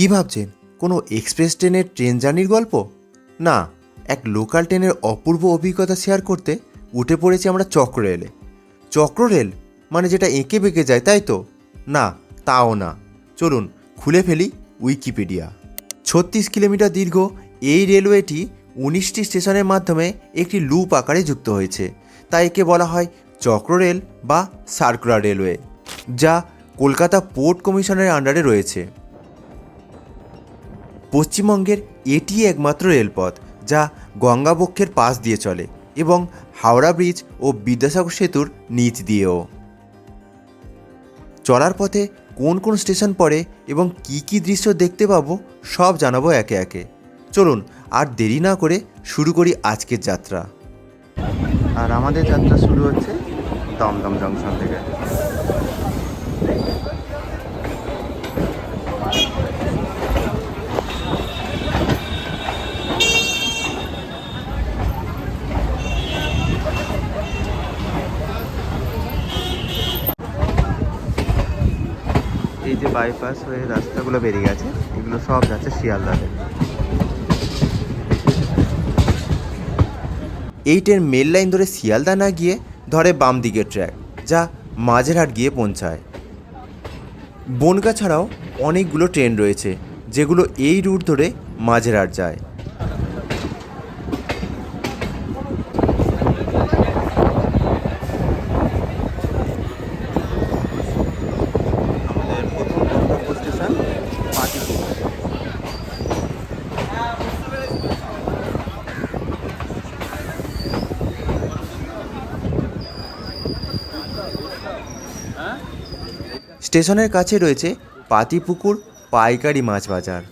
কি ভাবছেন? কোনো এক্সপ্রেস ট্রেনের ট্রেন জার্নির গল্প? না, এক লোকাল ট্রেনের অপূর্ব অভিজ্ঞতা শেয়ার করতে উঠে পড়েছি আমরা চক্র রেলে। চক্র রেল মানে যেটা এঁকে বেঁকে যায়, তাই তো? না, তাও না। চলুন, খুলে ফেলি উইকিপিডিয়া। ছত্রিশ কিলোমিটার দীর্ঘ এই রেলওয়েটি উনিশটি স্টেশনের মাধ্যমে একটি লুপ আকারে যুক্ত হয়েছে। তাই একে বলা হয় চক্র রেল বা সার্কুলার রেলওয়ে, যা কলকাতা পোর্ট কমিশনের আন্ডারে রয়েছে। পশ্চিমবঙ্গের এটি একমাত্র রেলপথ, যা গঙ্গাবক্ষের পাশ দিয়ে চলে এবং হাওড়া ব্রিজ ও বিদ্যাসাগর সেতুর নিচ দিয়েও। চলার পথে কোন কোন স্টেশন পড়ে এবং কি কি দৃশ্য দেখতে পাবো, সব জানাব একে একে। চলুন, আর দেরি না করে শুরু করি আজকের যাত্রা। আর আমাদের যাত্রা শুরু হচ্ছে দমদম জংশন থেকে। এই যে বাইপাস হয়ে রাস্তাগুলো বেরিয়ে গেছে, এগুলো সব যাচ্ছে শিয়ালদাতে। এইটের মেল লাইন ধরে শিয়ালদা না গিয়ে ধরে বাম দিকের ট্র্যাক যা মাঝেরহাট গিয়ে পৌঁছায়। বনগা ছাড়াও অনেকগুলো ট্রেন রয়েছে, যেগুলো এই রুট ধরে মাঝেরহাট যায় আমাদের প্রথম গন্তব্য স্টেশন পাটিপুর স্টেশনের কাছে রয়েছে পাতিপুকুর পাইকারি মাছ বাজার।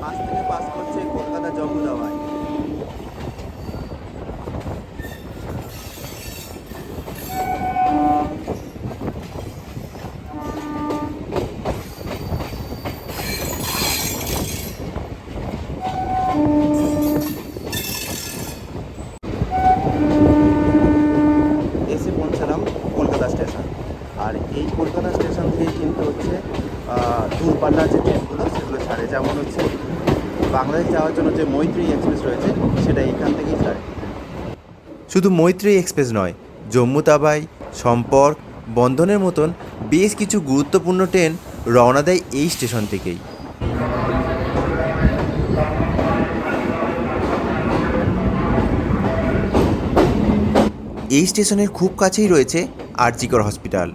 পাশ থেকে পাস করছে কলকাতা জম্মু এসে পৌঁছালাম কলকাতা স্টেশন আর এই কলকাতা স্টেশন থেকে কিন্তু হচ্ছে আহ, দূরপাল্লার যে ট্রেনগুলো সেগুলো ছাড়ে যেমন হচ্ছে বাংলাদেশ যাওয়ার জন্য যে মৈত্রী এক্সপ্রেস রয়েছে, সেটা এখান থেকেই ছাড়ে শুধু মৈত্রী এক্সপ্রেস নয়, জম্মু তাবাই, সম্পর্ক বন্ধনের মতন বেশ কিছু গুরুত্বপূর্ণ ট্রেন রওনা দেয় এই স্টেশন থেকেই। এই স্টেশনের খুব কাছেই রয়েছে আরজিকর হসপিটাল।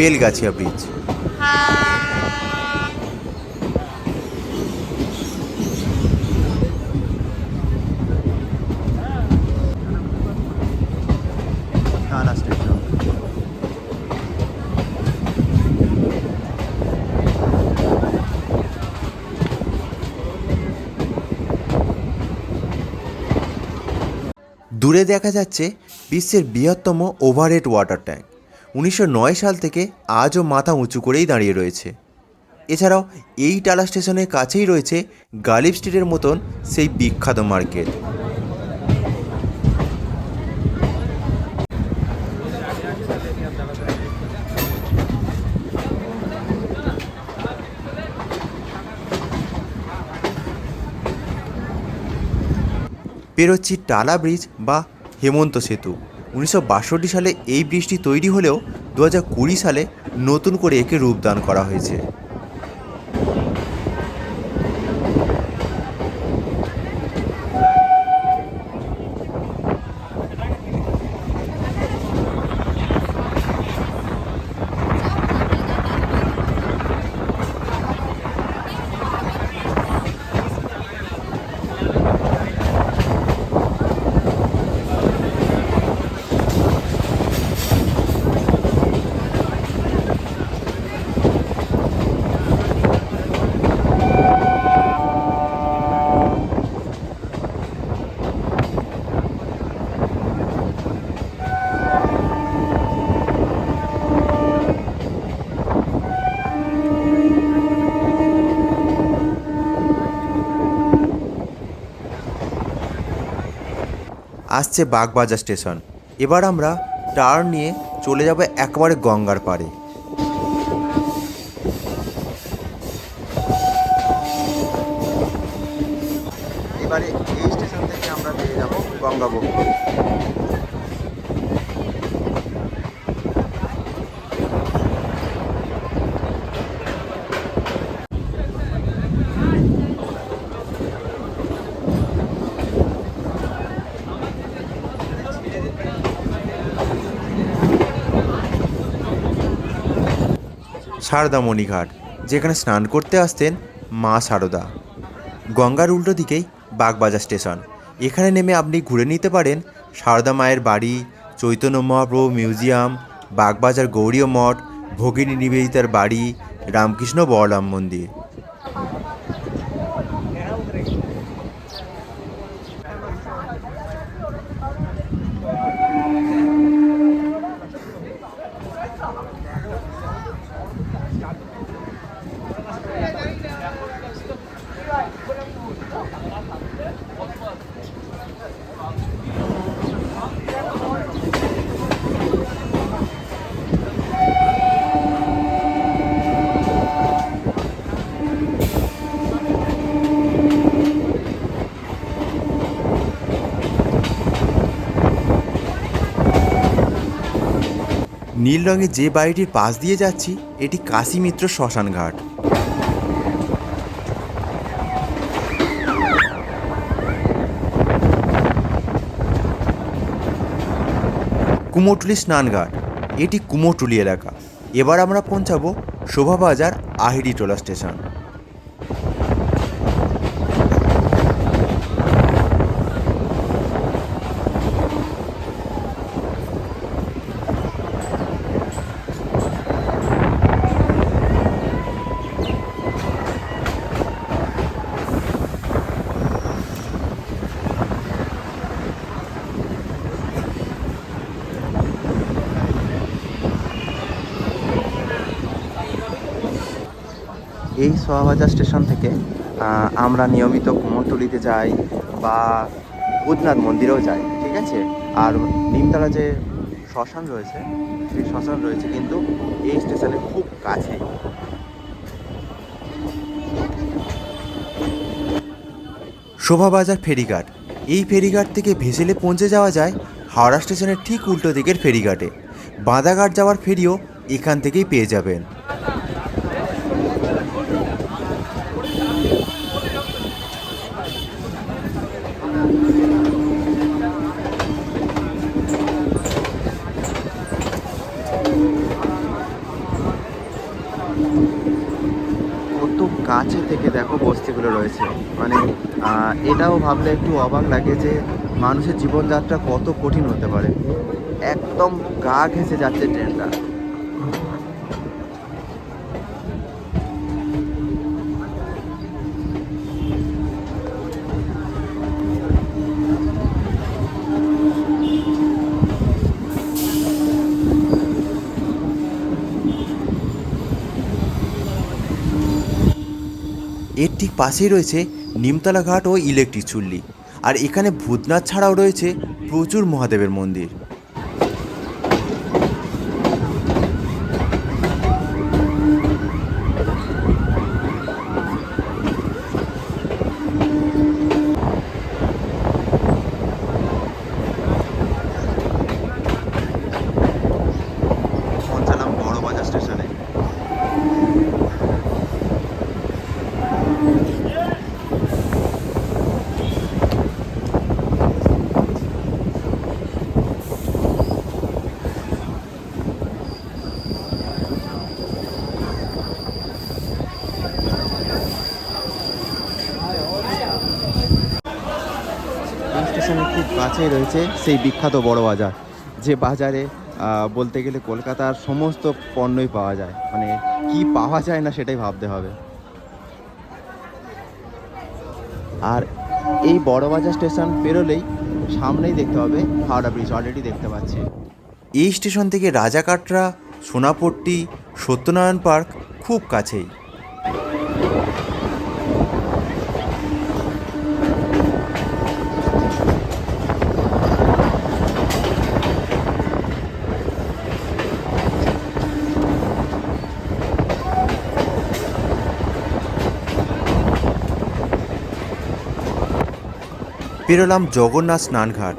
বেলগাছিয়া ব্রিজ দূরে দেখা যাচ্ছে বিশ্বের বৃহত্তম ওভারহেড ওয়াটার ট্যাঙ্ক উনিশশো নয় সাল থেকে আজও মাথা উঁচু করেই দাঁড়িয়ে রয়েছে। এছাড়াও এই টালা স্টেশনের কাছেই রয়েছে গালিব স্ট্রিটের মতন সেই বিখ্যাত মার্কেট। পেরোচ্ছি টালা ব্রিজ বা হেমন্ত সেতু। উনিশশো বাষট্টি সালে এই ব্রিজটি তৈরি হলেও দু হাজার কুড়ি সালে নতুন করে একে রূপদান করা হয়েছে। আসছে বাগবাজার স্টেশন। এবার আমরা টার্ন নিয়ে চলে যাব একবারে গঙ্গার পাড়ে। এবারে এই স্টেশন থেকে আমরা পেয়ে যাব গঙ্গাবক্ষ সারদামণি ঘাট যেখানে স্নান করতে আসতেন মা সারদা। গঙ্গার উল্টো দিকেই বাগবাজার স্টেশন। এখানে নেমে আপনি ঘুরে নিতে পারেন সারদা মায়ের বাড়ি, চৈতন্য মহাপ্রভু মিউজিয়াম, বাগবাজার গৌরীয় মঠ, ভগিনী নিবেদিতার বাড়ি, রামকৃষ্ণ বড়রাম মন্দির। নীল রঙের যে বাড়িটির পাশ দিয়ে যাচ্ছি, এটি কাশি মিত্র শ্মশান ঘাট কুমোটুলি স্নানঘাট, এটি কুমোটুলি এলাকা। এবার আমরা পৌঁছাবো Shobhabazar Ahiritola station. Shobhabazar station থেকে আমরা নিয়মিত কুমোরটুলিতে যাই বা ভূতনাথ মন্দিরেও যাই, ঠিক আছে? আর নিমতলা যে শ্মশান রয়েছে, সেই শ্মশান রয়েছে কিন্তু এই স্টেশনে খুব কাছে। শোভাবাজার ফেরিঘাট। এই ফেরিঘাট থেকে ভেসেলে পৌঁছে যাওয়া যায় হাওড়া স্টেশনের ঠিক উল্টো দিকের ফেরিঘাটে। বাঁধাঘাট যাওয়ার ফেরিও এখান থেকেই পেয়ে যাবেন। এটাও ভাবলে একটু অবাক লাগে যে মানুষের জীবনযাত্রা কত কঠিন হতে পারে। একদম গা ঘেঁষে যাচ্ছে ট্রেনটা। এর ঠিক পাশেই রয়েছে নিমতলা ঘাট ও ইলেকট্রিক চুল্লি। আর এখানে ভূতনাথ ছাড়াও রয়েছে প্রচুর মহাদেবের মন্দির পৌঁছালাম বড় বাজার স্টেশনে এই স্টেশনের কাছেই রয়েছে সেই বিখ্যাত বড় বাজার, যে বাজারে বলতে গেলে কলকাতার সমস্ত পণ্যই পাওয়া যায়। মানে কি পাওয়া যায় না সেটাই ভাবতে হবে। আর এই বড় বাজার স্টেশন পেরোলেই সামনেই দেখতে হবে হাওড়া ব্রিজ অলরেডি দেখতে পাচ্ছি। এই স্টেশন থেকে রাজাকাটরা, সোনাপট্টি, সত্যনারায়ণ পার্ক খুব কাছেই। পেরোলাম জগন্নাথ স্নানঘাট।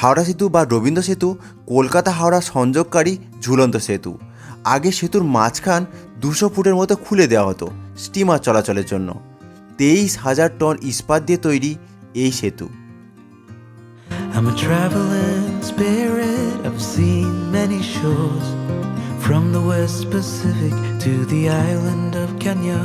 হাওড়া সেতু বা রবীন্দ্র সেতু, কলকাতা হাওড়া সংযোগকারী ঝুলন্ত সেতু। আগে সেতুর মাঝখান দুশো ফুটের মতো খুলে দেওয়া হতো স্টিমার চলাচলের জন্য। তেইশ হাজার টন ইস্পাত দিয়ে তৈরি এই সেতু। From the West Pacific to the island of Kenya.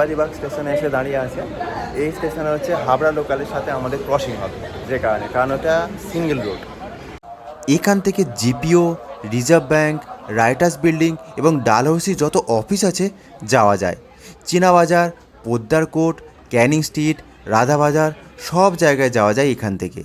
Bibadibag স্টেশনে এসে দাঁড়িয়ে আছে। এই স্টেশনে হচ্ছে হাবড়া লোকালের সাথে আমাদের ক্রসিং হবে, যে কারণে। কারণ ওটা সিঙ্গেল রোড এখান থেকে GPO Reserve Bank Writers Building এবং ডালহৌসি যত অফিস আছে যাওয়া যায়। China Bazar Poddar Court Canning Street, Radhabazar সব জায়গায় যাওয়া যায় এখান থেকে।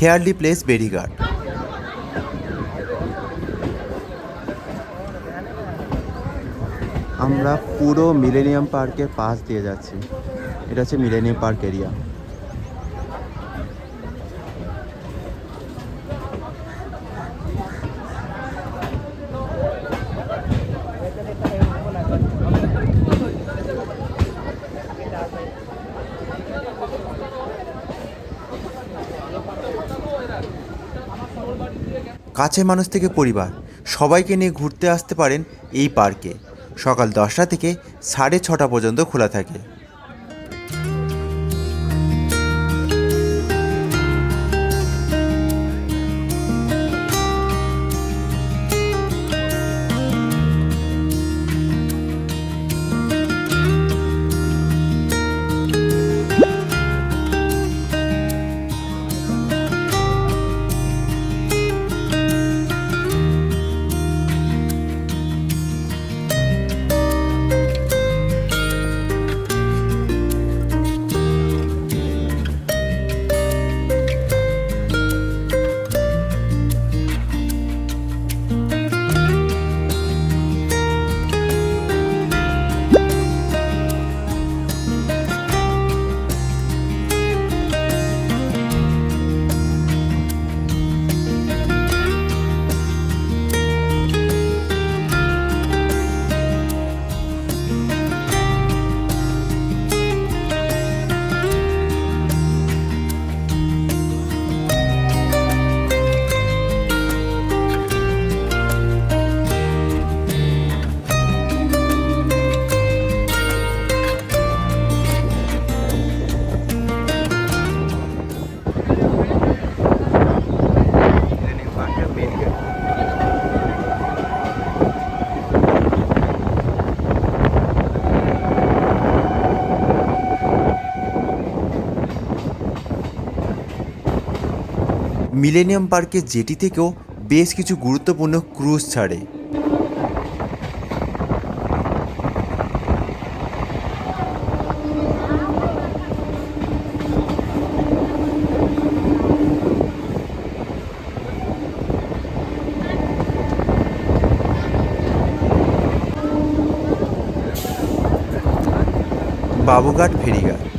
ফেয়ারলি প্লেস বেরিঘাট আমরা পুরো মিলেনিয়াম পার্কের পাশ দিয়ে যাচ্ছি। এটা হচ্ছে মিলেনিয়াম পার্ক এরিয়া। কাছের মানুষ থেকে পরিবার। সবাইকে নিয়ে ঘুরতে আসতে পারেন এই পার্কে। সকাল দশটা থেকে সাড়ে ছটা পর্যন্ত খোলা থাকে। মিলেনিয়াম পার্কের জেটি থেকেও বেশ কিছু গুরুত্বপূর্ণ ক্রুজ ছাড়ে। বাবুঘাট ফেরিঘাট।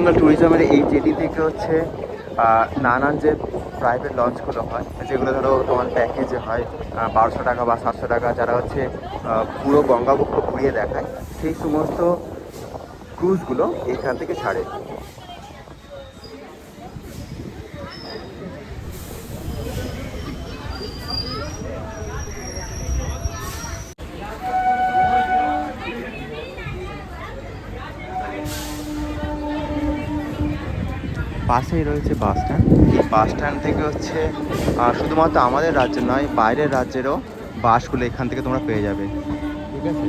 বেঙ্গল ট্যুরিজমের এই জেটি থেকে হচ্ছে নানান যে প্রাইভেট লঞ্চগুলো হয়, যেগুলো ধরো তোমার প্যাকেজে হয় বারোশো টাকা বা সাতশো টাকা, যারা হচ্ছে পুরো গঙ্গাবক্ষ ঘুরিয়ে দেখায়, সেই সমস্ত ক্রুজগুলো এখান থেকে ছাড়ে। পাশেই রয়েছে বাস স্ট্যান্ড। এই বাস স্ট্যান্ড থেকে হচ্ছে শুধুমাত্র আমাদের রাজ্যের নয়, বাইরের রাজ্যেরও বাসগুলো এখান থেকে তোমরা পেয়ে যাবে। ঠিক আছে?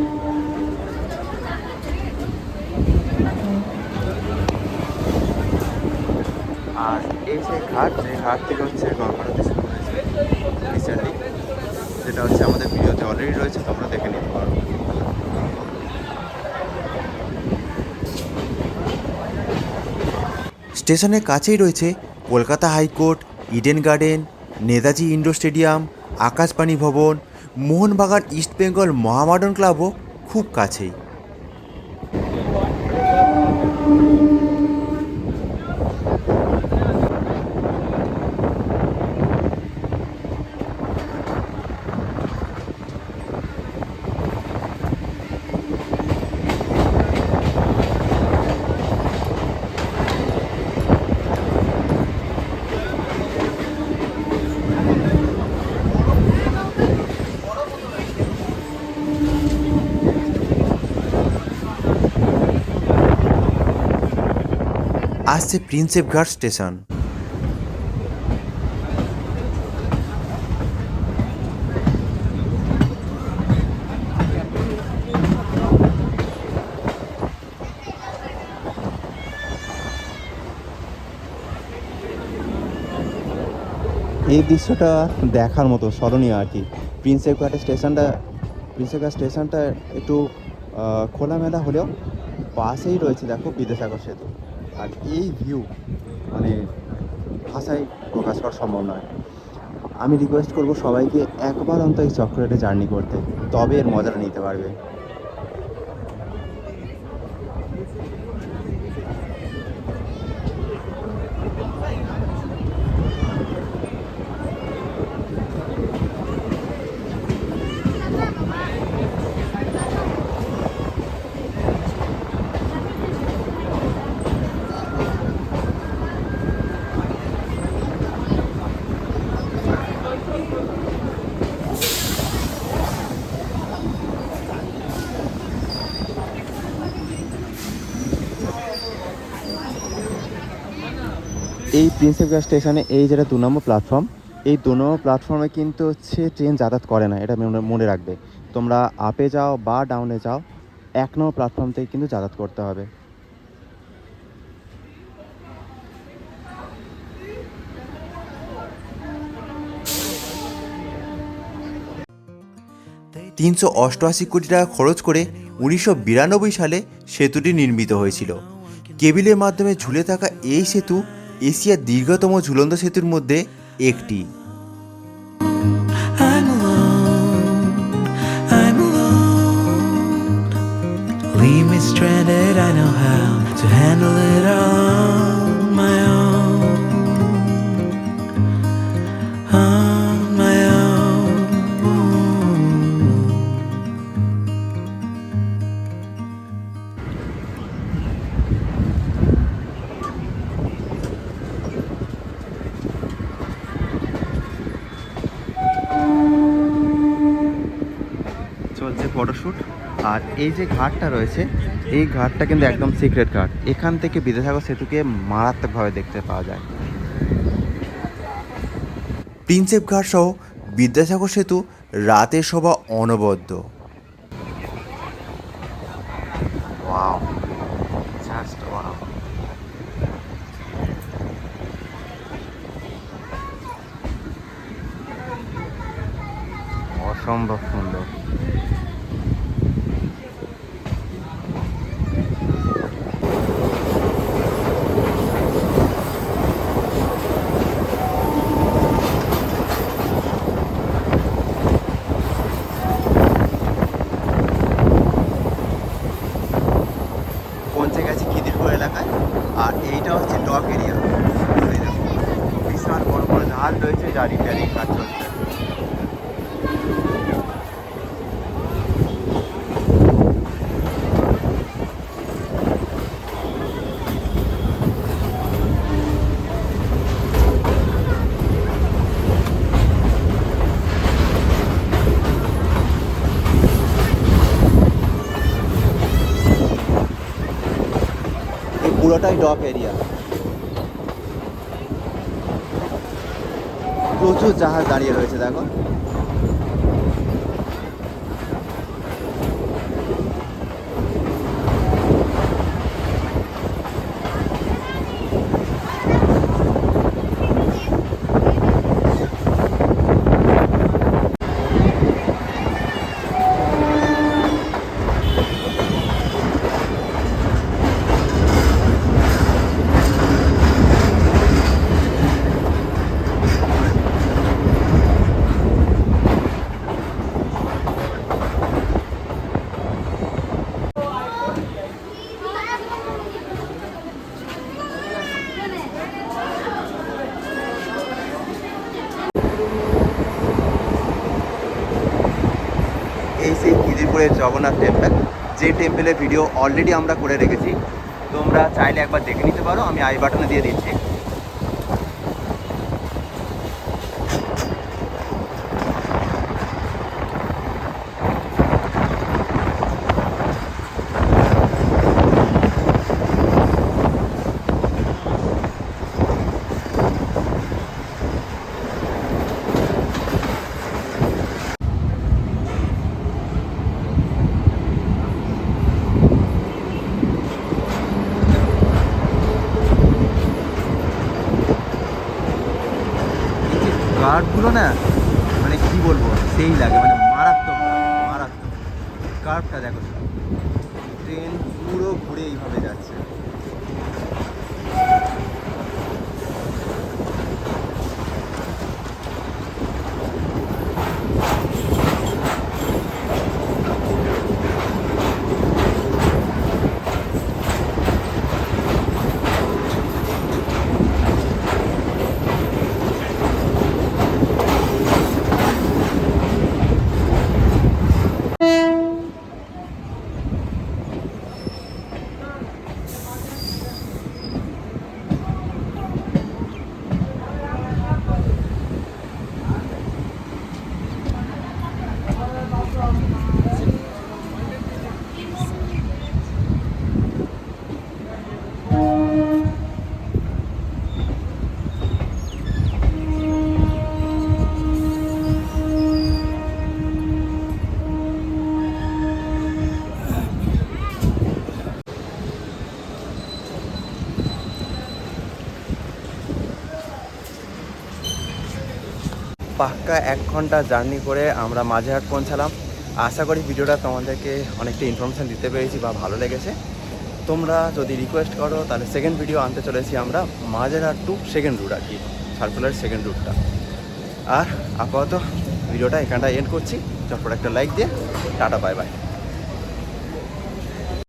আর এই যে ঘাট এই ঘাট থেকে হচ্ছে গঙ্গারতি শুরু হয়েছে রিসেন্টলি যেটা হচ্ছে আমাদের ভিডিওতে অলরেডি রয়েছে, তোমরা দেখে নিতে পারো। স্টেশনের কাছেই রয়েছে Kolkata High Court, Eden Garden, Netaji indoor stadium, Akashvani Bhavan, Mohun Bagan East Bengal মহামাডন ক্লাবও খুব কাছেই। আসছে প্রিন্সেপ ঘাট স্টেশন এই দৃশ্যটা দেখার মতো স্মরণীয় আর কি। প্রিন্সেপ ঘাটের স্টেশনটা প্রিন্সেপ ঘাট স্টেশনটা একটু খোলামেলা হলেও পাশেই রয়েছে, দেখো বিদ্যাসাগর সেতু আর এই ভিউ মানে ভাষায় প্রকাশ করা সম্ভব নয়। আমি রিকোয়েস্ট করব সবাইকে একবার অন্তত এই চকলেটে জার্নি করতে। তবে এর মজাটা নিতে পারবে। এই প্রিন্সেপ গ্যাস স্টেশনে এই যেটা দু নম্বর প্ল্যাটফর্ম এই দু নম্বর প্ল্যাটফর্মে কিন্তু হচ্ছে ট্রেন যাতায়াত করে না, এটা মনে- রাখবে। তোমরা আপে যাও বা ডাউনে যাও, এক নম্বর প্ল্যাটফর্ম থেকে কিন্তু যাতায়াত করতে হবে। তিনশো অষ্টআশি কোটি টাকা খরচ করে উনিশশো বিরানব্বই সালে সেতুটি নির্মিত হয়েছিল। কেবিলের মাধ্যমে ঝুলে থাকা এই সেতু এশিয়ার দীর্ঘতম ঝুলন্ত সেতুর মধ্যে একটি stranded, I know how to handle it all. এই যে ঘাটটা রয়েছে এই ঘাটটা কিন্তু একদম সিক্রেট ঘাট। এখান থেকে বিদ্যাসাগর সেতুকে মারাত্মকভাবে দেখতে পাওয়া যায়। প্রিন্সেপ ঘাট সহ বিদ্যাসাগর সেতু রাতের শোভা অনবদ্য। অসম্ভব সুন্দর পৌঁছে গেছি খিদিরপুর এলাকায় আর এইটা হচ্ছে ডক এরিয়া বিশাল বড় বড় জাহাজ রয়েছে যা রিপেয়ারিং কাজ চলছে এই পুরোটাই ডক এরিয়া। প্রচুর জাহাজ দাঁড়িয়ে রয়েছে দেখো এই সেই জগন্নাথ টেম্পল যে টেম্পলের ভিডিও অলরেডি আমরা করে রেখেছি। তোমরা চাইলে একবার দেখে নিতে পারো, আমি আই বাটনে দিয়ে দিচ্ছি। কার্ভগুলো না মানে কি বলব, সেই লাগে মানে মারাত্মক মারাত্মক। কার্ভটা দেখো ট্রেন পুরো ঘুরে এইভাবে যাচ্ছে। পাক্কা এক ঘণ্টা জার্নি করে আমরা মাঝেহাট পৌঁছালাম। আশা করি ভিডিওটা তোমাদেরকে অনেকটা ইনফরমেশান দিতে পেরেছি বা ভালো লেগেছে। তোমরা যদি রিকোয়েস্ট করো, তাহলে সেকেন্ড ভিডিও আনতে চলেছি আমরা মাঝেরহাট টু সেকেন্ড রুট আর কি সার্কুলার সেকেন্ড রুটটা আর আপাতত ভিডিওটা এখানটা এন্ড করছি। চটপট একটা লাইক দিয়ে, টাটা বাই বাই